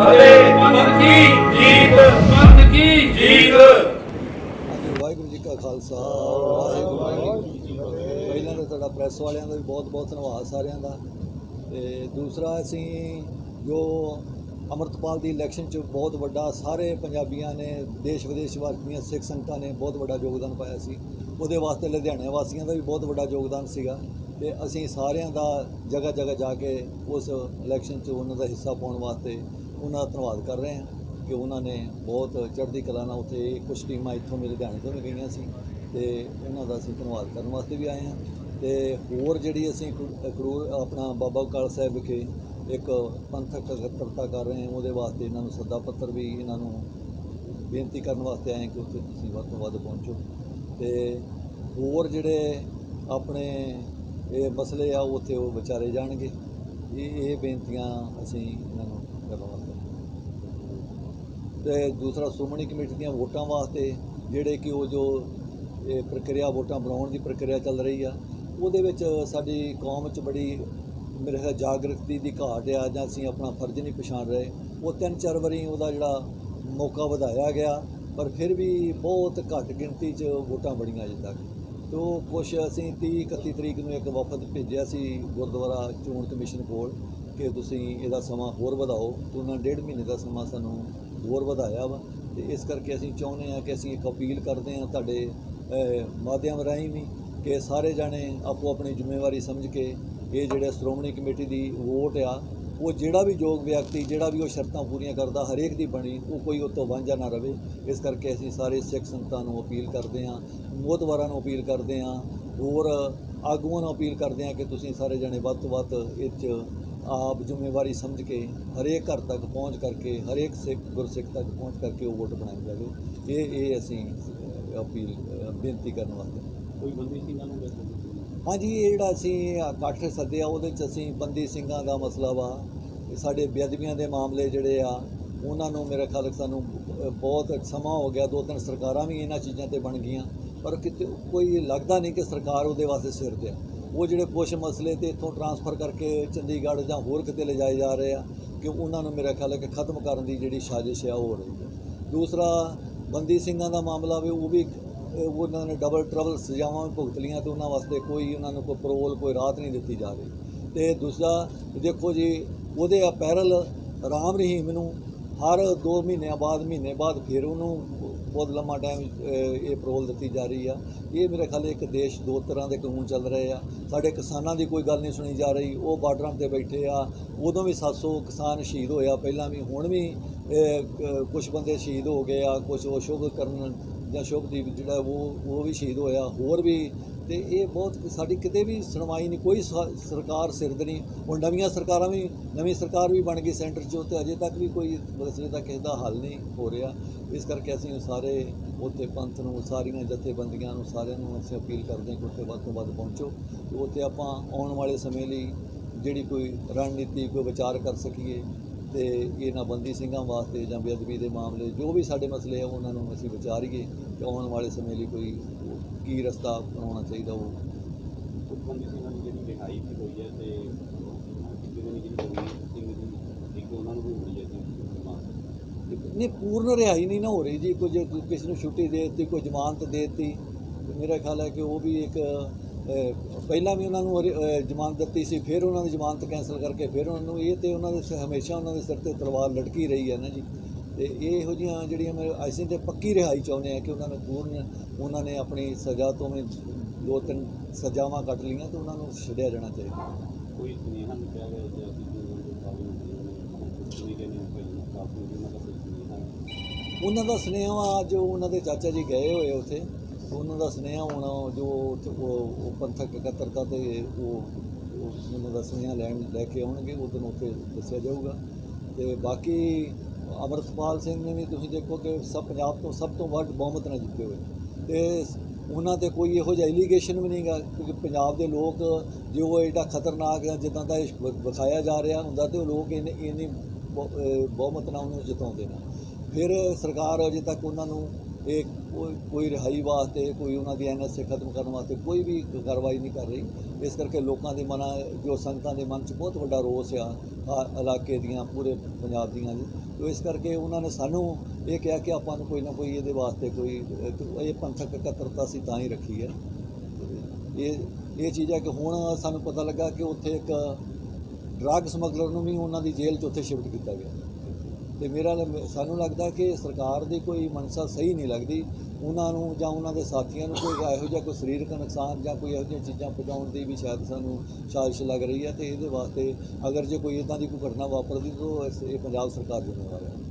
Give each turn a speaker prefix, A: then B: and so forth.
A: ਫਤਿਹ ਪੰਥ ਕੀ ਜੀਤ ਪੰਥ ਕੀ ਜੀਤ।
B: ਹਾਂਜੀ, ਵਾਹਿਗੁਰੂ ਜੀ ਕਾ ਖਾਲਸਾ, ਵਾਹਿਗੁਰੂ ਜੀ ਕੀ ਫਤਿਹ। ਪਹਿਲਾਂ ਤਾਂ ਤੁਹਾਡਾ ਪ੍ਰੈਸ ਵਾਲਿਆਂ ਦਾ ਵੀ ਬਹੁਤ ਬਹੁਤ ਧੰਨਵਾਦ ਸਾਰਿਆਂ ਦਾ। ਤੇ ਦੂਸਰਾ, ਅਸੀਂ ਜੋ ਅਮਰਤਪਾਲ ਦੀ ਇਲੈਕਸ਼ਨ 'ਚ ਬਹੁਤ ਵੱਡਾ, ਸਾਰੇ ਪੰਜਾਬੀਆਂ ਨੇ, ਦੇਸ਼ ਵਿਦੇਸ਼ ਵਾਸੀਆਂ, ਸਿੱਖ ਸੰਗਤਾਂ ਨੇ ਬਹੁਤ ਵੱਡਾ ਯੋਗਦਾਨ ਪਾਇਆ ਸੀ। ਉਹਦੇ ਵਾਸਤੇ ਲੁਧਿਆਣੇ ਵਾਸੀਆਂ ਦਾ ਵੀ ਬਹੁਤ ਵੱਡਾ ਯੋਗਦਾਨ ਸੀਗਾ। ਤੇ ਅਸੀਂ ਸਾਰਿਆਂ ਦਾ ਜਗ੍ਹਾ ਜਗ੍ਹਾ ਜਾ ਕੇ ਉਸ ਇਲੈਕਸ਼ਨ 'ਚ ਉਹਨਾਂ ਦਾ ਹਿੱਸਾ ਪਾਉਣ ਵਾਸਤੇ ਉਹਨਾਂ ਦਾ ਧੰਨਵਾਦ ਕਰ ਰਹੇ ਹਾਂ ਕਿ ਉਹਨਾਂ ਨੇ ਬਹੁਤ ਚੜ੍ਹਦੀ ਕਲਾ ਨਾਲ ਉੱਥੇ ਕੁਝ ਟੀਮਾਂ ਇੱਥੋਂ ਮੇਰੇ ਲੁਧਿਆਣੇ ਤੋਂ ਵੀ ਗਈਆਂ ਸੀ ਤੇ ਉਹਨਾਂ ਦਾ ਅਸੀਂ ਧੰਨਵਾਦ ਕਰਨ ਵਾਸਤੇ ਵੀ ਆਏ ਹਾਂ। ਤੇ ਹੋਰ ਜਿਹੜੀ ਅਸੀਂ ਖਡੂ- ਆਪਣਾ ਬਾਬਾ ਕਾਲ ਸਾਹਿਬ ਵਿਖੇ ਇੱਕ ਪੰਥਕ ਇਕੱਤਰਤਾ ਕਰ ਰਹੇ ਹਾਂ, ਉਹਦੇ ਵਾਸਤੇ ਇਹਨਾਂ ਨੂੰ ਸੱਦਾ ਪੱਤਰ ਵੀ ਇਹਨਾਂ ਨੂੰ ਬੇਨਤੀ ਕਰਨ ਵਾਸਤੇ ਆਏ ਕਿ ਉੱਥੇ ਤੁਸੀਂ ਵੱਧ ਤੋਂ ਵੱਧ ਪਹੁੰਚੋ। ਤੇ ਹੋਰ ਜਿਹੜੇ ਆਪਣੇ ਇਹ ਮਸਲੇ ਆ ਉੱਥੇ ਉਹ ਵਿਚਾਰੇ ਜਾਣਗੇ। ਇਹ ਇਹ ਬੇਨਤੀਆਂ ਅਸੀਂ ਇਹਨਾਂ ਨੂੰ ਕਰਨ ਵਾਸਤੇ ਤੇ ਦੂਸਰਾ ਸ਼੍ਰੋਮਣੀ ਕਮੇਟੀ ਦੀਆਂ ਵੋਟਾਂ ਵਾਸਤੇ ਜਿਹੜੇ ਕਿ ਉਹ ਜੋ, ਇਹ ਪ੍ਰਕਿਰਿਆ ਵੋਟਾਂ ਬਣਾਉਣ ਦੀ ਪ੍ਰਕਿਰਿਆ ਚੱਲ ਰਹੀ ਆ, ਉਹਦੇ ਵਿੱਚ ਸਾਡੀ ਕੌਮ 'ਚ ਬੜੀ ਮੇਰੇ ਖਿਆਲ ਜਾਗਰਤੀ ਦੀ ਘਾਟ ਆ ਜਾਂ ਅਸੀਂ ਆਪਣਾ ਫਰਜ਼ ਨਹੀਂ ਪਛਾਣ ਰਹੇ। ਉਹ ਤਿੰਨ ਚਾਰ ਵਾਰੀ ਉਹਦਾ ਜਿਹੜਾ ਮੌਕਾ ਵਧਾਇਆ ਗਿਆ, ਪਰ ਫਿਰ ਵੀ ਬਹੁਤ ਘੱਟ ਗਿਣਤੀ 'ਚ ਵੋਟਾਂ ਬੜੀਆਂ ਅਜੇ ਤੱਕ। ਤੋ ਕੁਛ ਅਸੀਂ 30 31 ਤਰੀਕ ਨੂੰ ਇੱਕ ਵਫਦ ਭੇਜਿਆ ਸੀ ਗੁਰਦੁਆਰਾ ਚੋਣ ਕਮਿਸ਼ਨ ਕੋਲ ਕਿ ਤੁਸੀਂ ਇਹਦਾ ਸਮਾਂ ਹੋਰ ਵਧਾਓ। ਤੇ ਉਹਨਾਂ ਡੇਢ ਮਹੀਨੇ ਦਾ ਸਮਾਂ ਸਾਨੂੰ ਹੋਰ ਵਧਾਇਆ ਵਾ। ਤੇ ਇਸ ਕਰਕੇ ਅਸੀਂ ਚਾਹੁੰਦੇ ਹਾਂ ਕਿ ਅਸੀਂ ਇੱਕ ਅਪੀਲ ਕਰਦੇ ਹਾਂ ਤੁਹਾਡੇ ਮਾਧਿਅਮ ਰਾਹੀਂ ਵੀ ਕਿ ਸਾਰੇ ਜਾਣੇ ਆਪੋ ਆਪਣੀ ਜ਼ਿੰਮੇਵਾਰੀ ਸਮਝ ਕੇ ਇਹ ਜਿਹੜੇ ਸ਼੍ਰੋਮਣੀ ਕਮੇਟੀ ਦੀ ਵੋਟ ਆ, ਉਹ ਜਿਹੜਾ ਵੀ ਯੋਗ ਵਿਅਕਤੀ, ਜਿਹੜਾ ਵੀ ਉਹ ਸ਼ਰਤਾਂ ਪੂਰੀਆਂ ਕਰਦਾ, ਹਰੇਕ ਦੀ ਬਣੀ, ਉਹ ਕੋਈ ਉਹ ਤੋਂ ਵਾਂਝਾ ਨਾ ਰਵੇ। ਇਸ ਕਰਕੇ ਅਸੀਂ ਸਾਰੇ ਸਿੱਖ ਸੰਗਤਾਂ ਨੂੰ ਅਪੀਲ ਕਰਦੇ ਹਾਂ ਮੋਤਵਾਰਾਂ ਨੂੰ ਅਪੀਲ ਕਰਦੇ ਹਾਂ, ਹੋਰ ਆਗੂਆਂ ਨੂੰ ਅਪੀਲ ਕਰਦੇ ਹਾਂ ਕਿ ਤੁਸੀਂ ਸਾਰੇ ਜਣੇ ਵੱਧ ਤੋਂ ਵੱਧ ਇਹ 'ਚ ਆਪ ਜ਼ਿੰਮੇਵਾਰੀ ਸਮਝ ਕੇ ਹਰੇਕ ਘਰ ਤੱਕ ਪਹੁੰਚ ਕਰਕੇ ਹਰੇਕ ਸਿੱਖ ਗੁਰਸਿੱਖ ਤੱਕ ਪਹੁੰਚ ਕਰਕੇ ਉਹ ਵੋਟ ਬਣਾਈ ਜਾਵੇ। ਇਹ ਇਹ ਅਸੀਂ ਅਪੀਲ ਬੇਨਤੀ ਕਰਨ ਵਾਸਤੇ।
C: ਕੋਈ ਬੰਦੀ ਸਿੰਘਾਂ ਨੂੰ
B: ਹਾਂਜੀ ਇਹ ਜਿਹੜਾ ਅਸੀਂ ਇਕੱਠ ਸੱਦਿਆ ਉਹਦੇ ਚ ਅਸੀਂ ਬੰਦੀ ਸਿੰਘਾਂ ਦਾ ਮਸਲਾ ਵਾ। ਸਾਡੇ ਬੇਅਦਬੀਆਂ ਦੇ ਮਾਮਲੇ ਜਿਹੜੇ ਆ ਉਹਨਾਂ ਨੂੰ ਮੇਰੇ ਖਿਆਲ ਸਾਨੂੰ ਬਹੁਤ ਸਮਾਂ ਹੋ ਗਿਆ। ਦੋ ਤਿੰਨ ਸਰਕਾਰਾਂ ਵੀ ਇਹਨਾਂ ਚੀਜ਼ਾਂ ਤੇ ਬਣ ਗਈਆਂ। ਪਰ ਕਿਤੇ ਕੋਈ ਲੱਗਦਾ ਨਹੀਂ ਕਿ ਸਰਕਾਰ ਉਹਦੇ ਵਾਸਤੇ ਸਿਰ ਤੇ ਆ। ਉਹ ਜਿਹੜੇ ਕੁਛ ਮਸਲੇ ਤੇ ਇੱਥੋਂ ਟਰਾਂਸਫਰ ਕਰਕੇ ਚੰਡੀਗੜ੍ਹ ਜਾਂ ਹੋਰ ਕਿਤੇ ਲਿਜਾਏ ਜਾ ਰਹੇ ਆ ਕਿ ਉਹਨਾਂ ਨੂੰ ਮੇਰਾ ਖਿਆਲ ਹੈ ਕਿ ਖਤਮ ਕਰਨ ਦੀ ਜਿਹੜੀ ਸਾਜ਼ਿਸ਼ ਆ ਉਹ ਹੋ ਰਹੀ ਹੈ। ਦੂਸਰਾ, ਬੰਦੀ ਸਿੰਘਾਂ ਦਾ ਮਾਮਲਾ ਵੀ ਉਹ ਵੀ ਉਹਨਾਂ ਨੇ ਡਬਲ ਟਰਬਲ ਸਜ਼ਾਵਾਂ ਵੀ ਭੁਗਤ ਲੀਆਂ ਤੇ ਉਹਨਾਂ ਵਾਸਤੇ ਕੋਈ ਉਹਨਾਂ ਨੂੰ ਕੋਈ ਪਰੋਲ ਕੋਈ ਰਾਹਤ ਨਹੀਂ ਦਿੱਤੀ ਜਾ ਰਹੀ। ਤੇ ਦੂਸਰਾ, ਦੇਖੋ ਜੀ, ਉਹਦੇ ਅਪੈਰਲ ਰਾਮ ਰਹੀਮ ਨੂੰ ਹਰ 2 ਮਹੀਨਿਆਂ ਬਾਅਦ, ਮਹੀਨੇ ਬਾਅਦ ਫਿਰ ਉਹਨੂੰ ਬਹੁਤ ਲੰਮਾ ਟਾਈਮ ਇਹ ਪਰੋਲ ਦਿੱਤੀ ਜਾ ਰਹੀ ਆ। ਇਹ ਮੇਰੇ ਖਿਆਲ ਇੱਕ ਦੇਸ਼ ਦੋ ਤਰ੍ਹਾਂ ਦੇ ਕਾਨੂੰਨ ਚੱਲ ਰਹੇ ਆ। ਸਾਡੇ ਕਿਸਾਨਾਂ ਦੀ ਕੋਈ ਗੱਲ ਨਹੀਂ ਸੁਣੀ ਜਾ ਰਹੀ। ਉਹ ਬਾਰਡਰਾਂ ਤੇ ਬੈਠੇ ਆ। ਉਦੋਂ ਵੀ 700 ਕਿਸਾਨ ਸ਼ਹੀਦ ਹੋਇਆ ਪਹਿਲਾਂ ਵੀ, ਹੁਣ ਵੀ ਕੁਝ ਬੰਦੇ ਸ਼ਹੀਦ ਹੋ ਗਏ ਆ। ਕੁਝ ਉਹ ਸ਼ੁਭ ਕਰਨ ਜਾਂ ਸ਼ੁਭਦੀਪ ਜਿਹੜਾ ਉਹ ਉਹ ਵੀ ਸ਼ਹੀਦ ਹੋਇਆ, ਹੋਰ ਵੀ, ਤੇ ਇਹ ਬਹੁਤ ਸਾਡੀ ਕਿਤੇ ਵੀ ਸੁਣਵਾਈ ਨਹੀਂ, ਕੋਈ ਸ- ਸਰਕਾਰ ਸਿਰਦ ਨਹੀਂ। ਹੁਣ ਨਵੀਆਂ ਸਰਕਾਰਾਂ ਵੀ, ਨਵੀਂ ਸਰਕਾਰ ਵੀ ਬਣ ਗਈ ਸੈਂਟਰ 'ਚੋਂ, ਤੇ ਅਜੇ ਤੱਕ ਵੀ ਕੋਈ ਮਸਲੇ ਦਾ ਕਿਸੇ ਦਾ ਹੱਲ ਨਹੀਂ ਹੋ ਰਿਹਾ। ਇਸ ਕਰਕੇ ਅਸੀਂ ਸਾਰੇ ਉੱਥੇ ਪੰਥ ਨੂੰ, ਸਾਰੀਆਂ ਜਥੇਬੰਦੀਆਂ ਨੂੰ, ਸਾਰਿਆਂ ਨੂੰ ਅਸੀਂ ਅਪੀਲ ਕਰਦੇ ਹਾਂ ਕਿ ਉੱਥੇ ਵੱਧ ਤੋਂ ਵੱਧ ਪਹੁੰਚੋ, ਤੇ ਉੱਥੇ ਆਪਾਂ ਆਉਣ ਵਾਲੇ ਸਮੇਂ ਲਈ ਜਿਹੜੀ ਕੋਈ ਰਣਨੀਤੀ, ਕੋਈ ਵਿਚਾਰ ਕਰ ਸਕੀਏ। ਤੇ ਇਹਨਾਂ ਬੰਦੀ ਸਿੰਘਾਂ ਵਾਸਤੇ ਜਾਂ ਬੇਅਦਬੀ ਦੇ ਮਾਮਲੇ ਜੋ ਵੀ ਸਾਡੇ ਮਸਲੇ ਆ ਉਹਨਾਂ ਨੂੰ ਅਸੀਂ ਵਿਚਾਰੀਏ ਤੇ ਆਉਣ ਵਾਲੇ ਸਮੇਂ ਲਈ ਕੋਈ ਕੀ ਰਸਤਾ ਬਣਾਉਣਾ ਚਾਹੀਦਾ ਉਹ।
C: ਕੁਝ ਬੰਦੀ ਸਿੰਘਾਂ ਦੀ ਜਿਹੜੀ ਰਿਹਾਈ ਵੀ ਹੋਈ ਹੈ ਤੇ ਜਿਹਨਾਂ ਦੀ ਜਿਹੜੀ ਬੰਦੀ ਸਿੰਘ ਦੀ ਇੱਕ ਉਹਨਾਂ ਨੂੰ ਵੀ ਹੋਈ ਹੈ ਜੀ ਮਾਂ
B: ਨਹੀਂ ਪੂਰਨ ਰਿਹਾਈ ਨਹੀਂ ਨਾ ਹੋ ਰਹੀ ਜੀ ਕੁਝ ਕਿਸੇ ਨੂੰ ਛੁੱਟੀ ਦੇ ਦਿੱਤੀ ਕੋਈ ਜ਼ਮਾਨਤ ਦੇ ਦਿੱਤੀ। ਮੇਰਾ ਖਿਆਲ ਹੈ ਕਿ ਉਹ ਵੀ ਇੱਕ ਪਹਿਲਾਂ ਵੀ ਉਹਨਾਂ ਨੂੰ ਜ਼ਮਾਨਤ ਦਿੱਤੀ ਸੀ ਫਿਰ ਉਹਨਾਂ ਦੀ ਜ਼ਮਾਨਤ ਕੈਂਸਲ ਕਰਕੇ ਫਿਰ ਉਹਨਾਂ ਨੂੰ ਇਹ ਤੇ ਉਹਨਾਂ ਦੇ ਹਮੇਸ਼ਾ ਉਹਨਾਂ ਦੇ ਸਿਰ ਤੇ ਤਲਵਾਰ ਲਟਕੀ ਰਹੀ ਹੈ ਨਾ ਜੀ। ਤੇ ਇਹ ਜਿਹੀਆਂ ਜਿਹੜੀਆਂ ਮੈਂ ਅਸੀਂ ਤੇ ਪੱਕੀ ਰਿਹਾਈ ਚਾਹੁੰਦੇ ਆ ਕਿ ਉਹਨਾਂ ਨੂੰ ਪੂਰਨ ਉਹਨਾਂ ਨੇ ਆਪਣੀ ਸਜ਼ਾ ਤੋਂ ਵੀ ਦੋ ਤਿੰਨ ਸਜ਼ਾਵਾਂ ਕੱਟ ਲਈਆਂ ਤੇ ਉਹਨਾਂ ਨੂੰ ਛੱਡਿਆ ਜਾਣਾ ਚਾਹੀਦਾ।
C: ਕੋਈ ਨਹੀਂ ਪਿਆ ਗਿਆ ਜਾਂ ਅਸੀਂ ਉਹਨਾਂ ਦੇ ਸੁਨੇਹਾ
B: ਅੱਜ ਉਹਨਾਂ ਦੇ ਚਾਚਾ ਜੀ ਗਏ ਹੋਏ ਉੱਥੇ। ਉਹਨਾਂ ਦਾ ਸੁਨੇਹਾ ਹੋਣਾ, ਜੋ ਉੱਥੇ ਉਹ ਪੰਥਕ ਇਕੱਤਰਤਾ ਤੇ ਉਹ ਉਹਨਾਂ ਦਾ ਸੁਨੇਹਾ ਲੈਣ, ਲੈ ਕੇ ਆਉਣਗੇ, ਉਹ ਦਿਨ ਉੱਥੇ ਦੱਸਿਆ ਜਾਊਗਾ। ਤੇ ਬਾਕੀ ਅਮਰਤਪਾਲ ਸਿੰਘ ਨੇ ਵੀ ਤੁਸੀਂ ਦੇਖੋ ਕਿ ਸਭ ਪੰਜਾਬ ਤੋਂ ਸਭ ਤੋਂ ਵੱਧ ਬਹੁਮਤ ਨਾਲ ਜਿੱਤੇ ਹੋਏ। ਤੇ ਉਹਨਾਂ ਤੇ ਕੋਈ ਇਹੋ ਜਿਹਾ ਐਲੀਗੇਸ਼ਨ ਵੀ ਨਹੀਂਗਾ ਕਿਉਂਕਿ ਪੰਜਾਬ ਦੇ ਲੋਕ ਜੋ ਐਡਾ ਖਤਰਨਾਕ ਹੈ ਜਿੱਦਾਂ ਦਾ ਇਹ ਵਿਖਾਇਆ ਜਾ ਰਿਹਾ ਹੁੰਦਾ ਤੇ ਉਹ ਲੋਕ ਇਹਨੇ ਇੰਨੀ ਬਹੁ- ਬਹੁਮਤ ਨਾਲ ਉਹਨੂੰ ਜਿਤਾਉਂਦੇ ਨੇ। ਫਿਰ ਸਰਕਾਰ ਅਜੇ ਤੱਕ ਉਹਨਾਂ ਨੂੰ ਇਹ ਕੋਈ ਕੋਈ ਰਿਹਾਈ ਵਾਸਤੇ, ਕੋਈ ਉਹਨਾਂ ਦੀ ਐਨਐਸਏ ਖਤਮ ਕਰਨ ਵਾਸਤੇ ਕੋਈ ਵੀ ਕਾਰਵਾਈ ਨਹੀਂ ਕਰ ਰਹੀ। ਇਸ ਕਰਕੇ ਲੋਕਾਂ ਦੇ ਮਨਾਂ, ਜੋ ਸੰਗਤਾਂ ਦੇ ਮਨ 'ਚ ਬਹੁਤ ਵੱਡਾ ਰੋਸ ਆ, ਆ- ਇਲਾਕੇ ਦੀਆਂ, ਪੂਰੇ ਪੰਜਾਬ ਦੀਆਂ ਜੀ। ਤੋ ਇਸ ਕਰਕੇ ਉਹਨਾਂ ਨੇ ਸਾਨੂੰ ਇਹ ਕਿਹਾ ਕਿ ਆਪਾਂ ਨੂੰ ਕੋਈ ਨਾ ਕੋਈ ਇਹਦੇ ਵਾਸਤੇ ਕੋਈ, ਇਹ ਪੰਥਕ ਇਕੱਤਰਤਾ ਸੀ ਤਾਂ ਹੀ ਰੱਖੀ ਹੈ। ਇਹ ਇਹ ਚੀਜ਼ ਹੈ ਕਿ ਹੁਣ ਸਾਨੂੰ ਪਤਾ ਲੱਗਾ ਕਿ ਉੱਥੇ ਇੱਕ ਡਰੱਗ ਸਮਗਲਰ ਨੂੰ ਵੀ ਉਹਨਾਂ ਦੀ ਜੇਲ੍ਹ 'ਚ ਉੱਥੇ ਸ਼ਿਫਟ ਕੀਤਾ ਗਿਆ। ਤੇ ਮੇਰਾ ਸਾਨੂੰ ਲੱਗਦਾ ਕਿ ਸਰਕਾਰ ਦੀ ਕੋਈ ਮਨਸਾ ਸਹੀ ਨਹੀਂ ਲੱਗਦੀ। ਉਹਨਾਂ ਨੂੰ ਜਾਂ ਉਹਨਾਂ ਦੇ ਸਾਥੀਆਂ ਨੂੰ ਕੋਈ ਇਹੋ ਜਿਹਾ ਕੋਈ ਸਰੀਰਕ ਨੁਕਸਾਨ ਜਾਂ ਕੋਈ ਇਹੋ ਜਿਹੀਆਂ ਚੀਜ਼ਾਂ ਪਹੁੰਚਾਉਣ ਦੀ ਵੀ ਸ਼ਾਇਦ ਸਾਨੂੰ ਸਾਜ਼ਿਸ਼ ਲੱਗ ਰਹੀ ਹੈ ਤੇ ਇਹਦੇ ਵਾਸਤੇ ਅਗਰ ਜੇ ਕੋਈ ਇਦਾਂ ਦੀ ਕੋਈ ਘਟਨਾ ਵਾਪਰਦੀ ਤਾਂ ਇਹ ਪੰਜਾਬ ਸਰਕਾਰ ਜ਼ਿੰਮੇਵਾਰ ਹੈ।